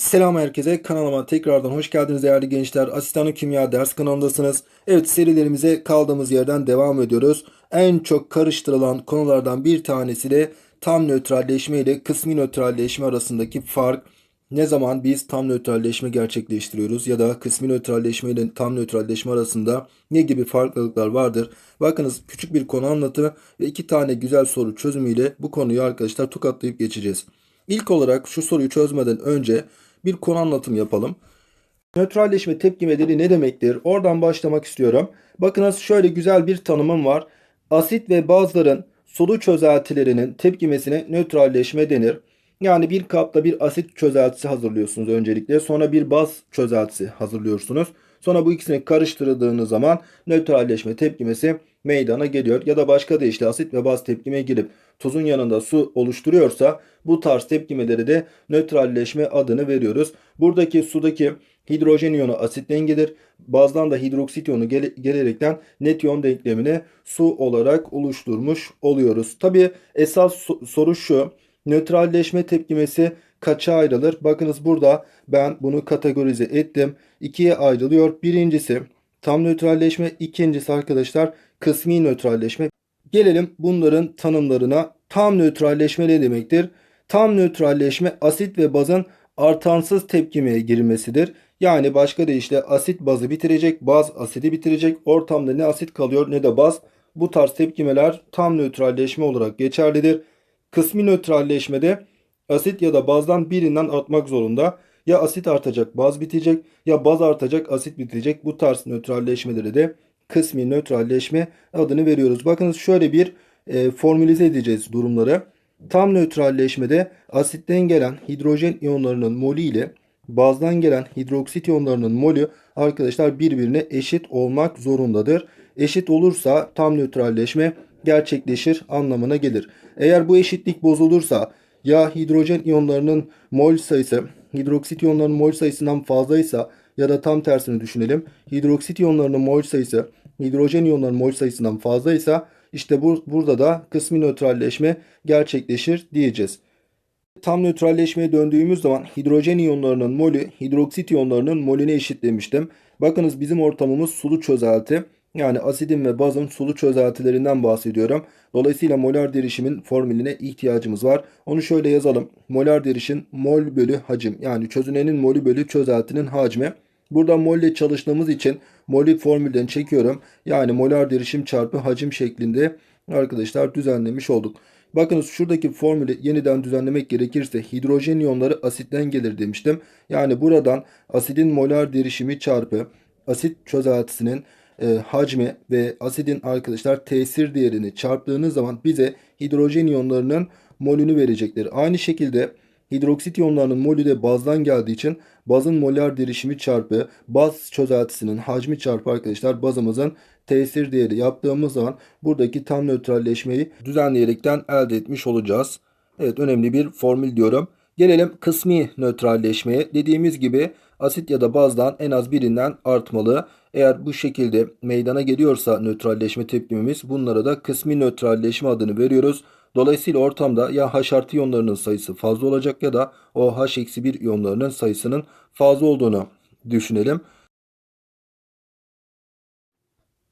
Selam herkese. Kanalıma tekrardan hoş geldiniz değerli gençler. Asistanı Kimya ders kanalındasınız. Evet serilerimize kaldığımız yerden devam ediyoruz. En çok karıştırılan konulardan bir tanesi de tam nötralleşme ile kısmi nötralleşme arasındaki fark. Ne zaman biz tam nötralleşme gerçekleştiriyoruz ya da kısmi nötralleşme ile tam nötralleşme arasında ne gibi farklılıklar vardır? Bakınız küçük bir konu anlatımı ve iki tane güzel soru çözümüyle bu konuyu arkadaşlar tokatlayıp geçeceğiz. İlk olarak şu soruyu çözmeden önce bir konu anlatım yapalım. Nötralleşme tepkimeleri ne demektir? Oradan başlamak istiyorum. Bakınız şöyle güzel bir tanımım var. Asit ve bazların sulu çözeltilerinin tepkimesine nötralleşme denir. Yani bir kapta bir asit çözeltisi hazırlıyorsunuz öncelikle. Sonra bir baz çözeltisi hazırlıyorsunuz. Sonra bu ikisini karıştırdığınız zaman nötralleşme tepkimesi meydana geliyor. Ya da başka deyişle asit ve baz tepkime girip tuzun yanında su oluşturuyorsa bu tarz tepkimelere de nötralleşme adını veriyoruz. Buradaki sudaki hidrojen iyonu asit dengedir. Bazdan da hidroksit iyonu gel gelerekten net iyon denklemini su olarak oluşturmuş oluyoruz. Tabi esas so soru şu. Nötralleşme tepkimesi kaça ayrılır? Bakınız burada ben bunu kategorize ettim. İkiye ayrılıyor. Birincisi tam nötralleşme, ikincisi arkadaşlar kısmi nötralleşme. Gelelim bunların tanımlarına. Tam nötralleşme ne demektir? Tam nötralleşme asit ve bazın artansız tepkimeye girmesidir. Yani başka deyişle asit bazı bitirecek, baz asidi bitirecek. Ortamda ne asit kalıyor ne de baz. Bu tarz tepkimeler tam nötralleşme olarak geçerlidir. Kısmi nötralleşmede asit ya da bazdan birinden artmak zorunda. Ya asit artacak, baz bitecek ya baz artacak, asit bitecek. Bu tarz nötralleşmeleri de kısmi nötralleşme adını veriyoruz. Bakınız şöyle bir e, formülize edeceğiz durumları. Tam nötralleşmede asitten gelen hidrojen iyonlarının molü ile bazdan gelen hidroksit iyonlarının molü arkadaşlar birbirine eşit olmak zorundadır. Eşit olursa tam nötralleşme gerçekleşir anlamına gelir. Eğer bu eşitlik bozulursa ya hidrojen iyonlarının mol sayısı hidroksit iyonlarının mol sayısından fazlaysa ya da tam tersini düşünelim. Hidroksit iyonlarının mol sayısı hidrojen iyonlarının mol sayısından fazlaysa işte bu, burada da kısmi nötralleşme gerçekleşir diyeceğiz. Tam nötralleşmeye döndüğümüz zaman hidrojen iyonlarının molü hidroksit iyonlarının molüne eşit demiştim. Bakınız bizim ortamımız sulu çözelti. Yani asidin ve bazın sulu çözeltilerinden bahsediyorum. Dolayısıyla molar derişimin formülüne ihtiyacımız var. Onu şöyle yazalım. Molar derişim mol bölü hacim. Yani çözünenin molü bölü çözeltinin hacmi. Burada mol ile çalıştığımız için molü formülden çekiyorum. Yani molar derişim çarpı hacim şeklinde arkadaşlar düzenlemiş olduk. Bakınız şuradaki formülü yeniden düzenlemek gerekirse hidrojen iyonları asitten gelir demiştim. Yani buradan asidin molar derişimi çarpı asit çözeltisinin e, hacmi ve asidin arkadaşlar tesir değerini çarptığınız zaman bize hidrojen iyonlarının molünü verecektir. Aynı şekilde hidroksit iyonlarının molü de bazdan geldiği için bazın molar derişimi çarpı baz çözeltisinin hacmi çarpı arkadaşlar bazımızın tesir değeri yaptığımız zaman buradaki tam nötralleşmeyi düzenleyerekten elde etmiş olacağız. Evet önemli bir formül diyorum. Gelelim kısmi nötralleşmeye. Dediğimiz gibi asit ya da bazdan en az birinden artmalı. Eğer bu şekilde meydana geliyorsa nötralleşme tepkimimiz bunlara da kısmi nötralleşme adını veriyoruz. Dolayısıyla ortamda ya H artı iyonlarının sayısı fazla olacak ya da o H eksi 1 iyonlarının sayısının fazla olduğunu düşünelim.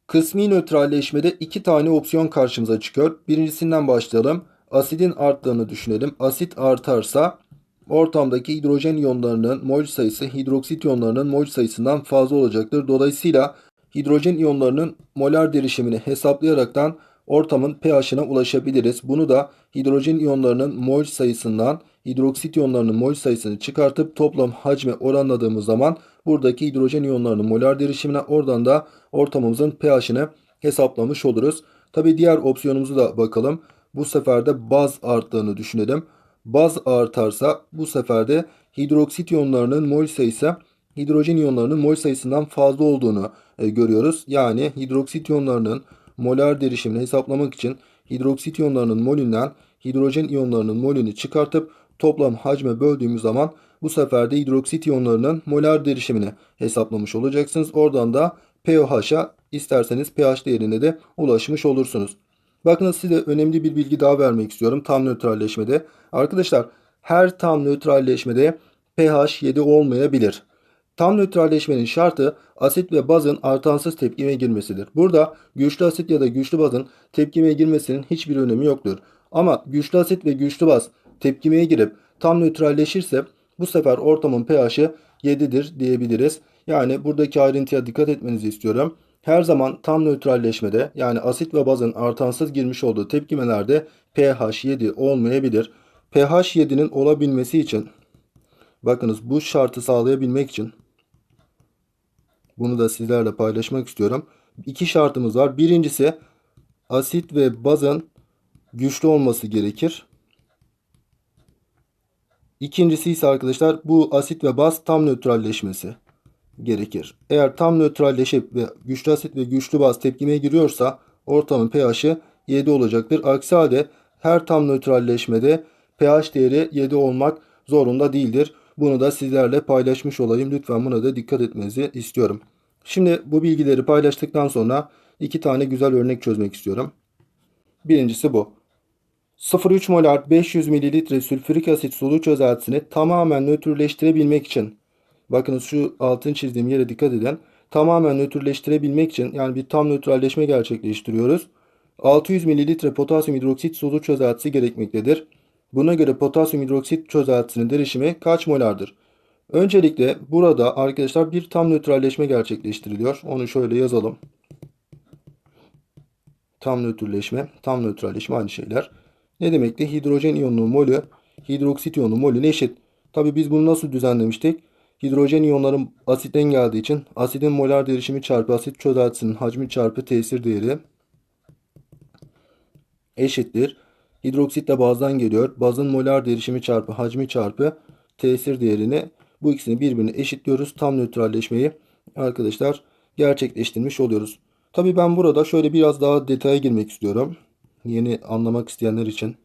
Kısmi nötralleşmede iki tane opsiyon karşımıza çıkıyor. Birincisinden başlayalım. Asidin arttığını düşünelim. Asit artarsa ortamdaki hidrojen iyonlarının mol sayısı hidroksit iyonlarının mol sayısından fazla olacaktır. Dolayısıyla hidrojen iyonlarının molar derişimini hesaplayaraktan ortamın pH'ine ulaşabiliriz. Bunu da hidrojen iyonlarının mol sayısından hidroksit iyonlarının mol sayısını çıkartıp toplam hacme oranladığımız zaman buradaki hidrojen iyonlarının molar derişimine oradan da ortamımızın pH'ine hesaplamış oluruz. Tabi diğer opsiyonumuzu da bakalım. Bu sefer de baz arttığını düşünelim. Baz artarsa bu sefer de hidroksit iyonlarının mol sayısı hidrojen iyonlarının mol sayısından fazla olduğunu e, görüyoruz. Yani hidroksit iyonlarının molar derişimini hesaplamak için hidroksit iyonlarının molünden hidrojen iyonlarının molünü çıkartıp toplam hacme böldüğümüz zaman bu sefer de hidroksit iyonlarının molar derişimini hesaplamış olacaksınız. Oradan da pOH'a isterseniz pH değerine de ulaşmış olursunuz. Bakın size önemli bir bilgi daha vermek istiyorum tam nötralleşmede. Arkadaşlar her tam nötralleşmede pH 7 olmayabilir. Tam nötralleşmenin şartı asit ve bazın artansız tepkimeye girmesidir. Burada güçlü asit ya da güçlü bazın tepkimeye girmesinin hiçbir önemi yoktur. Ama güçlü asit ve güçlü baz tepkimeye girip tam nötralleşirse bu sefer ortamın pH'i 7'dir diyebiliriz. Yani buradaki ayrıntıya dikkat etmenizi istiyorum. Her zaman tam nötralleşmede yani asit ve bazın artansız girmiş olduğu tepkimelerde pH 7 olmayabilir. pH 7'nin olabilmesi için bakınız bu şartı sağlayabilmek için bunu da sizlerle paylaşmak istiyorum. İki şartımız var. Birincisi asit ve bazın güçlü olması gerekir. İkincisi ise arkadaşlar bu asit ve baz tam nötralleşmesi gerekir. Eğer tam nötralleşip ve güçlü asit ve güçlü baz tepkimeye giriyorsa ortamın pH'i 7 olacaktır. Aksi halde her tam nötralleşmede pH değeri 7 olmak zorunda değildir. Bunu da sizlerle paylaşmış olayım. Lütfen buna da dikkat etmenizi istiyorum. Şimdi bu bilgileri paylaştıktan sonra iki tane güzel örnek çözmek istiyorum. Birincisi bu. 0,3 molar 500 ml sülfürik asit sulu çözeltisini tamamen nötrleştirebilmek için bakınız şu altın çizdiğim yere dikkat edin. Tamamen nötrleştirebilmek için yani bir tam nötralleşme gerçekleştiriyoruz. 600 ml potasyum hidroksit sulu çözeltisi gerekmektedir. Buna göre potasyum hidroksit çözeltisinin derişimi kaç molardır? Öncelikle burada arkadaşlar bir tam nötralleşme gerçekleştiriliyor. Onu şöyle yazalım. Tam nötrleşme, tam nötralleşme aynı şeyler. Ne demekti? Hidrojen iyonunun molü hidroksit iyonunun molüne eşit. Tabi biz bunu nasıl düzenlemiştik? Hidrojen iyonların asitten geldiği için asidin molar derişimi çarpı asit çözeltisinin hacmi çarpı tesir değeri eşittir. Hidroksit de bazdan geliyor. Bazın molar derişimi çarpı hacmi çarpı tesir değerini bu ikisini birbirine eşitliyoruz. Tam nötralleşmeyi arkadaşlar gerçekleştirmiş oluyoruz. Tabi ben burada şöyle biraz daha detaya girmek istiyorum. Yeni anlamak isteyenler için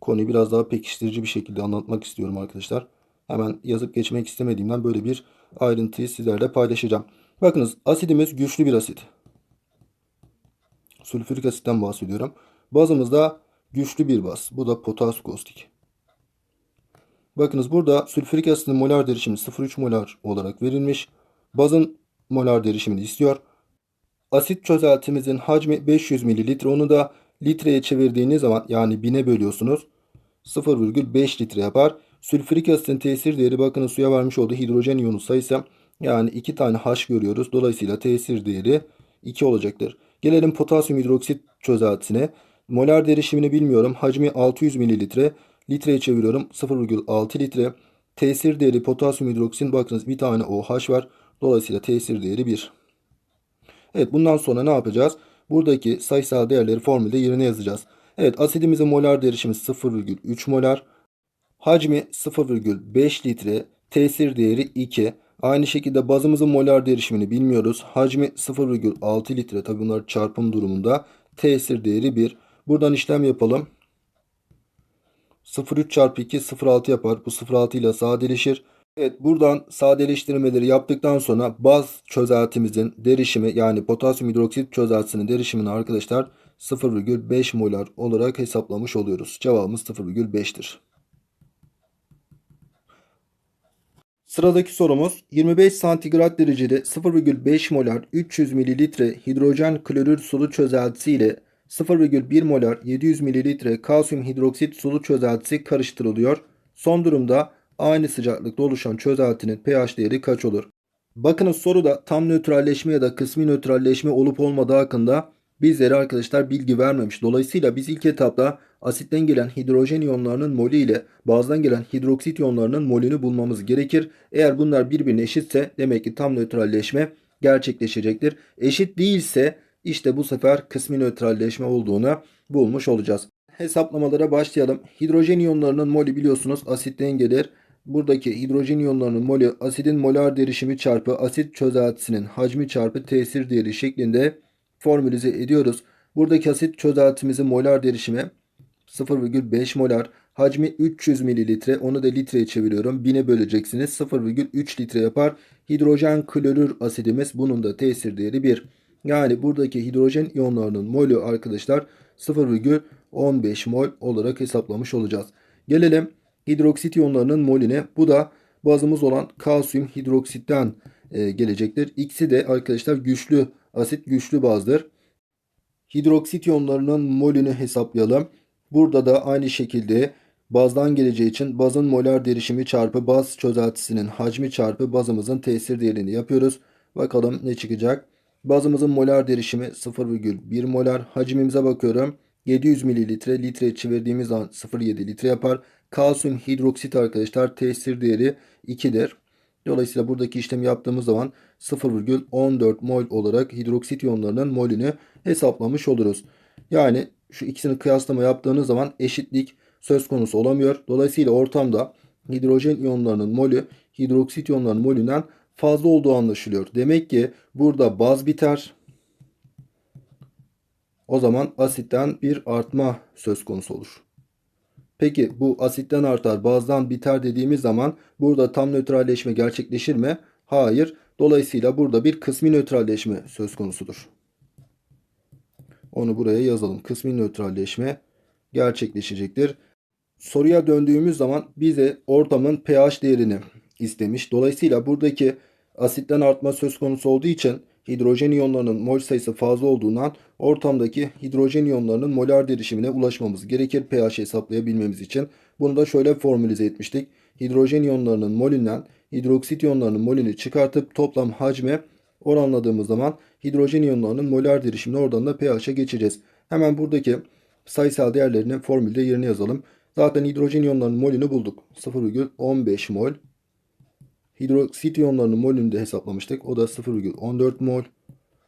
konuyu biraz daha pekiştirici bir şekilde anlatmak istiyorum arkadaşlar. Hemen yazıp geçmek istemediğimden böyle bir ayrıntıyı sizlerle paylaşacağım. Bakınız asidimiz güçlü bir asit. Sülfürik asitten bahsediyorum. Bazımız da güçlü bir baz. Bu da potas kostik. Bakınız burada sülfürik asitin molar derişimi 0,3 molar olarak verilmiş. Bazın molar derişimini istiyor. Asit çözeltimizin hacmi 500 ml. Onu da litreye çevirdiğiniz zaman yani 1000'e bölüyorsunuz. 0,5 litre yapar. Sülfürik asitin tesir değeri bakın suya vermiş olduğu hidrojen iyonu sayısı yani 2 tane H görüyoruz. Dolayısıyla tesir değeri 2 olacaktır. Gelelim potasyum hidroksit çözeltisine. Molar derişimini bilmiyorum. Hacmi 600 ml. Litreye çeviriyorum. 0,6 litre. Tesir değeri potasyum hidroksin bakınız bir tane OH var. Dolayısıyla tesir değeri 1. Evet bundan sonra ne yapacağız? Buradaki sayısal değerleri formülde yerine yazacağız. Evet asidimizin molar derişimi 0,3 molar. Hacmi 0,5 litre. Tesir değeri 2. Aynı şekilde bazımızın molar derişimini bilmiyoruz. Hacmi 0,6 litre. Tabi bunlar çarpım durumunda. Tesir değeri 1. Buradan işlem yapalım. 0,3 çarpı 2 0,6 yapar. Bu 0,6 ile sadeleşir. Evet buradan sadeleştirmeleri yaptıktan sonra baz çözeltimizin derişimi yani potasyum hidroksit çözeltisinin derişimini arkadaşlar 0,5 molar olarak hesaplamış oluyoruz. Cevabımız 0,5'tir. Sıradaki sorumuz 25 santigrat derecede 0,5 molar 300 mililitre hidrojen klorür sulu çözeltisi ile 0,1 molar 700 mililitre kalsiyum hidroksit sulu çözeltisi karıştırılıyor. Son durumda aynı sıcaklıkta oluşan çözeltinin pH değeri kaç olur? Bakınız soruda tam nötralleşme ya da kısmi nötralleşme olup olmadığı hakkında bizlere arkadaşlar bilgi vermemiş. Dolayısıyla biz ilk etapta asitten gelen hidrojen iyonlarının molü ile bazdan gelen hidroksit iyonlarının molünü bulmamız gerekir. Eğer bunlar birbirine eşitse demek ki tam nötralleşme gerçekleşecektir. Eşit değilse işte bu sefer kısmi nötralleşme olduğunu bulmuş olacağız. Hesaplamalara başlayalım. Hidrojen iyonlarının molü biliyorsunuz asitten gelir. Buradaki hidrojen iyonlarının molü asidin molar derişimi çarpı asit çözeltisinin hacmi çarpı tesir değeri şeklinde formülize ediyoruz. Buradaki asit çözeltimizin molar derişimi 0,5 molar. Hacmi 300 mililitre. Onu da litreye çeviriyorum. 1000'e böleceksiniz. 0,3 litre yapar. Hidrojen klorür asidimiz. Bunun da tesir değeri 1. Yani buradaki hidrojen iyonlarının molü arkadaşlar 0,15 mol olarak hesaplamış olacağız. Gelelim hidroksit iyonlarının molüne. Bu da bazımız olan kalsiyum hidroksitten e, gelecektir. İkisi de arkadaşlar güçlü asit güçlü bazdır. Hidroksit iyonlarının molünü hesaplayalım. Burada da aynı şekilde bazdan geleceği için bazın molar derişimi çarpı baz çözeltisinin hacmi çarpı bazımızın tesir değerini yapıyoruz. Bakalım ne çıkacak. Bazımızın molar derişimi 0,1 molar. Hacmimize bakıyorum. 700 mililitre litre çevirdiğimiz zaman 0,7 litre yapar. Kalsiyum hidroksit arkadaşlar tesir değeri 2'dir. Dolayısıyla buradaki işlemi yaptığımız zaman 0,14 mol olarak hidroksit iyonlarının molünü hesaplamış oluruz. Yani şu ikisini kıyaslama yaptığınız zaman eşitlik söz konusu olamıyor. Dolayısıyla ortamda hidrojen iyonlarının molü hidroksit iyonlarının molünden fazla olduğu anlaşılıyor. Demek ki burada baz biter. O zaman asitten bir artma söz konusu olur. Peki bu asitten artar, bazdan biter dediğimiz zaman burada tam nötralleşme gerçekleşir mi? Hayır. Dolayısıyla burada bir kısmi nötralleşme söz konusudur. Onu buraya yazalım. Kısmi nötralleşme gerçekleşecektir. Soruya döndüğümüz zaman bize ortamın pH değerini istemiş. Dolayısıyla buradaki asitten artma söz konusu olduğu için hidrojen iyonlarının mol sayısı fazla olduğundan ortamdaki hidrojen iyonlarının molar derişimine ulaşmamız gerekir pH hesaplayabilmemiz için. Bunu da şöyle formülize etmiştik. Hidrojen iyonlarının molünden hidroksit iyonlarının molünü çıkartıp toplam hacme oranladığımız zaman hidrojen iyonlarının molar derişimini oradan da pH'e geçeceğiz. Hemen buradaki sayısal değerlerini formülde yerine yazalım. Zaten hidrojen iyonlarının molünü bulduk. 0,15 mol. Hidroksit iyonlarının molünü de hesaplamıştık. O da 0,14 mol.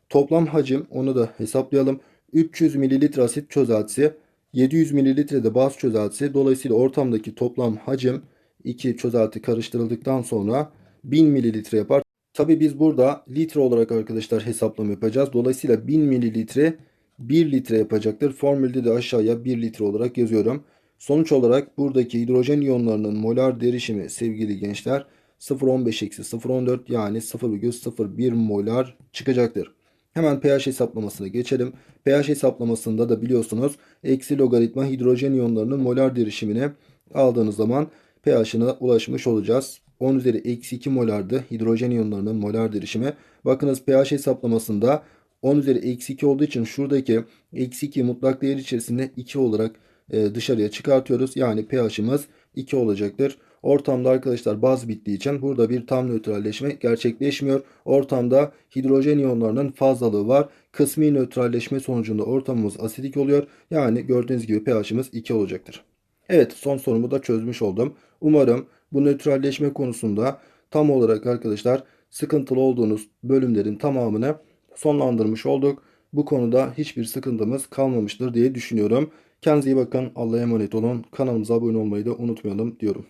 Toplam hacim onu da hesaplayalım. 300 ml asit çözeltisi, 700 ml de baz çözeltisi. Dolayısıyla ortamdaki toplam hacim iki çözelti karıştırıldıktan sonra 1000 ml yapar. Tabi biz burada litre olarak arkadaşlar hesaplama yapacağız. Dolayısıyla 1000 mililitre 1 litre yapacaktır. Formülde de aşağıya 1 litre olarak yazıyorum. Sonuç olarak buradaki hidrojen iyonlarının molar derişimi sevgili gençler 0.15 eksi 0.14 yani 0,01 molar çıkacaktır. Hemen pH hesaplamasına geçelim. pH hesaplamasında da biliyorsunuz eksi logaritma hidrojen iyonlarının molar derişimini aldığınız zaman pH'ına ulaşmış olacağız. 10 üzeri eksi 2 molardı hidrojen iyonlarının molar derişimi. Bakınız pH hesaplamasında 10 üzeri eksi 2 olduğu için şuradaki eksi 2 mutlak değer içerisinde 2 olarak e, dışarıya çıkartıyoruz. Yani pH'imiz 2 olacaktır. Ortamda arkadaşlar baz bittiği için burada bir tam nötralleşme gerçekleşmiyor. Ortamda hidrojen iyonlarının fazlalığı var. Kısmi nötralleşme sonucunda ortamımız asidik oluyor. Yani gördüğünüz gibi pH'imiz 2 olacaktır. Evet son sorumu da çözmüş oldum. Umarım bu nötralleşme konusunda tam olarak arkadaşlar sıkıntılı olduğunuz bölümlerin tamamını sonlandırmış olduk. Bu konuda hiçbir sıkıntımız kalmamıştır diye düşünüyorum. Kendinize iyi bakın. Allah'a emanet olun. Kanalımıza abone olmayı da unutmayalım diyorum.